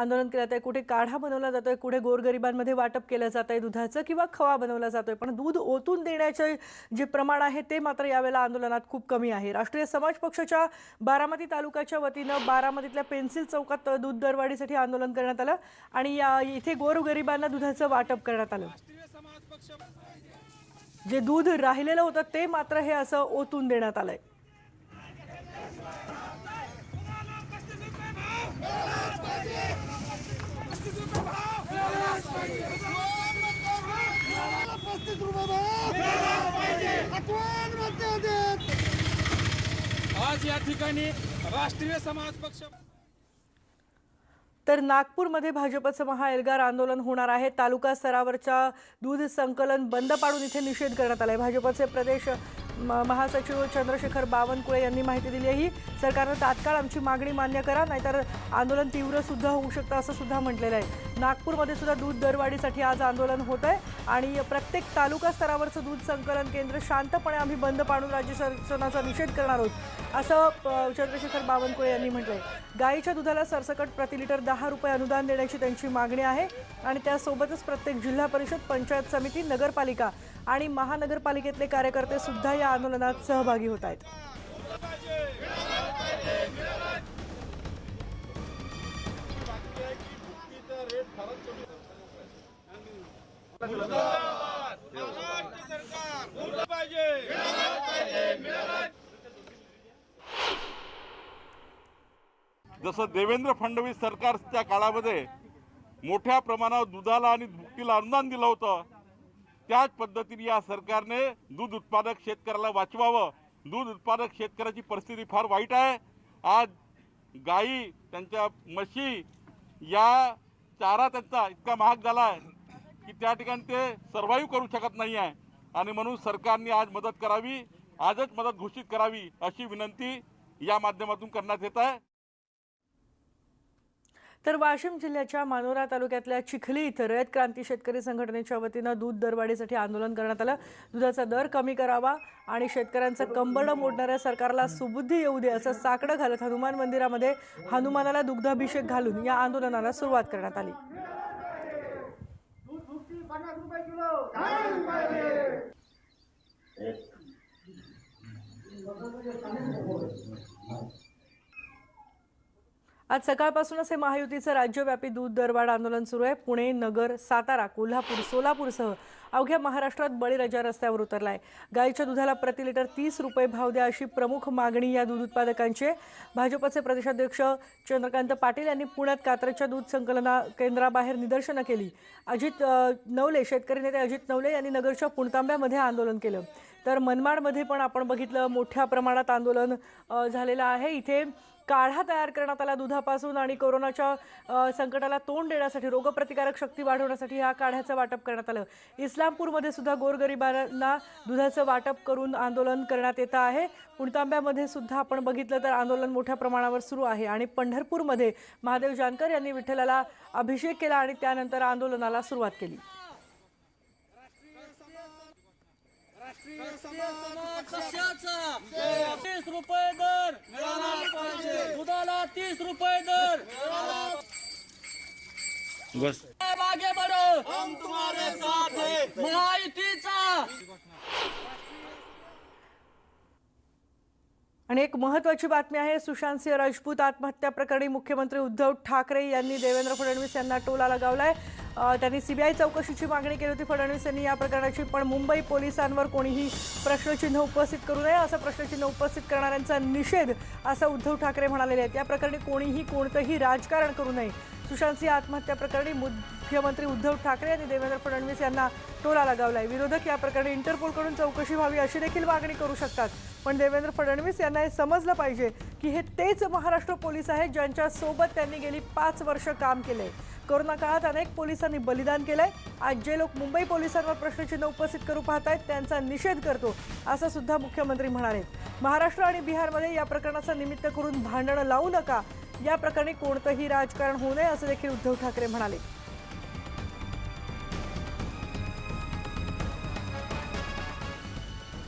आंदोलन केलं जात आहे कुठे काढा बनवला जातोय कुठे गोरगरिबांमध्ये वाटप केलं जात आहे दुधाचं किंवा खवा बनवला जातोय. पण दूध ओतून देण्याचे जे प्रमाण आहे ते मात्र यावेळेला आंदोलनात खूप कमी आहे. राष्ट्रीय समाज पक्षाच्या बारामती तालुक्याच्या वतीनं बारामतीतल्या पेन्सिल चौकात दूध दरवाढीसाठी आंदोलन करण्यात आलं आणि या इथे गोरगरिबांना दुधाचं वाटप करण्यात आलं. जे दूध राहिलेलं होतं ते मात्र हे असं ओतून देण्यात आलंय. पस्तीस रुपये आज या ठिकाणी राष्ट्रीय समाज पक्ष तर नागपूरमध्ये भाजपचं महाएल्गार आंदोलन होणार आहे. तालुका स्तरावरच्या दूध संकलन बंद पाडून इथे निषेध करण्यात आलाय. भाजपचे प्रदेश म- महासचिव चंद्रशेखर बावनकुळे यांनी माहिती दिली आहे. सरकारनं तात्काळ आमची मागणी मान्य करा नाहीतर आंदोलन तीव्र सुद्धा होऊ शकतं असं सुद्धा म्हटलेलं आहे. नागपूरमध्ये सुद्धा दूध दरवाढीसाठी आज आंदोलन होत आहे. आणि प्रत्येक तालुका स्तरावरचं दूध संकलन केंद्र शांतपणे आम्ही बंद पाडून राज्य शासनाचा निषेध करणार आहोत. असं चंद्रशेखर बावनकुळे यांनी म्हटलंय. गाईच्या दुधाला सरसकट प्रति लिटर दहा रुपये अनुदान देण्याची त्यांची मागणी आहे. आणि त्यासोबतच प्रत्येक जिल्हा परिषद पंचायत समिती नगरपालिका आणि महानगरपालिकेतले कार्यकर्ते सुद्धा या आंदोलनात सहभागी होत आहेत. जसं देवेंद्र फडणवीस सरकारच्या काळामध्ये मोठ्या प्रमाणावर दुधाला आणि भुकटीला अनुदान दिलं होतं त्याच पद्धतीने या सरकारने दूध उत्पादक शेतकऱ्याला वाचवावं. दूध उत्पादक शेतकऱ्याची परिस्थिती फार वाईट आहे. आज गाई त्यांच्या म्हशी या चारा त्यांचा इतका महाग झाला आहे की त्या ठिकाणी ते सर्वाईव्ह करू शकत नाही आहे आणि म्हणून सरकारने आज मदत करावी आजच मदत घोषित करावी अशी विनंती या माध्यमातून करण्यात येत आहे. तर वाशिम जिल्ह्याच्या मानोरा तालुक्यातल्या चिखली इथं रयत क्रांती शेतकरी संघटनेच्या वतीनं दूध दरवाढीसाठी आंदोलन करण्यात आलं. दुधाचा दर कमी करावा आणि शेतकऱ्यांचं कंबरडं मोडणाऱ्या सरकारला सुबुद्धी येऊ दे असं साकडं घालत हनुमान मंदिरामध्ये हनुमानाला दुग्धाभिषेक घालून या आंदोलनाला सुरुवात करण्यात आली पन्नास रुपये किलो आज सकाळपासूनच हे महायुतीचं राज्यव्यापी दूध दरवाढ आंदोलन सुरू आहे. पुणे नगर सातारा कोल्हापूर सोलापूरसह अवघ्या महाराष्ट्रात बळीराजा रस्त्यावर उतरलाय. गाईच्या दुधाला प्रति लिटर तीस रुपये भाव द्या अशी प्रमुख मागणी या दूध उत्पादकांची भाजपचे प्रदेशाध्यक्ष चंद्रकांत पाटील यांनी पुण्यात कात्रच्या दूध संकलना केंद्राबाहेर निदर्शनं केली. अजित नवले शेतकरी नेते अजित नवले यांनी नगरच्या पुणतांब्यामध्ये आंदोलन केलं. तर मनमाडमध्ये पण आपण बघितलं मोठ्या प्रमाणात आंदोलन झालेलं आहे. इथे काढा तयार करण्यात आला दुधापासून आणि कोरोनाच्या संकटाला तोंड देण्यासाठी रोगप्रतिकारक शक्ती वाढवण्यासाठी ह्या काढ्याचं वाटप करण्यात आलं इस्लामपूरमध्ये सुद्धा गोरगरिबांना दुधाचं वाटप करून आंदोलन करण्यात येतं आहे पुणतांब्यामध्ये सुद्धा आपण बघितलं तर आंदोलन मोठ्या प्रमाणावर सुरू आहे आणि पंढरपूरमध्ये महादेव जानकर यांनी विठ्ठलाला अभिषेक केला आणि त्यानंतर आंदोलनाला सुरुवात केली पक्षाचा तीस रुपये दर दुधाला तीस रुपये दर. बस. आगे बढ़ो. हम तुम्हारे साथ हैं. महायुतीचा आणि एक महत्वाची बातमी आहे सुशांत सिंह राजपूत आत्महत्या प्रकरणी मुख्यमंत्री उद्धव ठाकरे यांनी देवेंद्र फडणवीस यांना टोला लगावलाय. आहे त्यांनी सीबीआय चौकशीची मागणी केली होती फडणवीस यांनी या प्रकरणाची पण मुंबई पोलिसांवर कोणीही प्रश्नचिन्ह उपस्थित करू नये असं प्रश्नचिन्ह उपस्थित करणाऱ्यांचा निषेध असं उद्धव ठाकरे म्हणालेले आहेत. या प्रकरणी कोणीही कोणतंही राजकारण करू नये. सुशांत सिंह आत्महत्या प्रकरणी मुख्यमंत्री उद्धव ठाकरे यांनी देवेंद्र फडणवीस यांना टोला लगावलाय. विरोधक या प्रकरणी इंटरपोलकडून चौकशी व्हावी अशी देखील मागणी करू शकतात. पण देवेंद्र फडणवीस यांना हे समजलं पाहिजे की हे तेच महाराष्ट्र पोलीस आहेत ज्यांच्या सोबत त्यांनी गेली पाच वर्ष काम केले. कोरोना काळात अनेक पोलिसांनी बलिदान केलंय आज जे लोक मुंबई पोलिसांवर प्रश्नचिन्ह उपस्थित करू पाहत आहेत त्यांचा निषेध करतो असं सुद्धा मुख्यमंत्री म्हणाले. महाराष्ट्र आणि बिहारमध्ये या प्रकरणाचं निमित्त करून भांडणं लावू नका. या प्रकरणी कोणतंही राजकारण होऊ नये असं देखील उद्धव ठाकरे म्हणाले.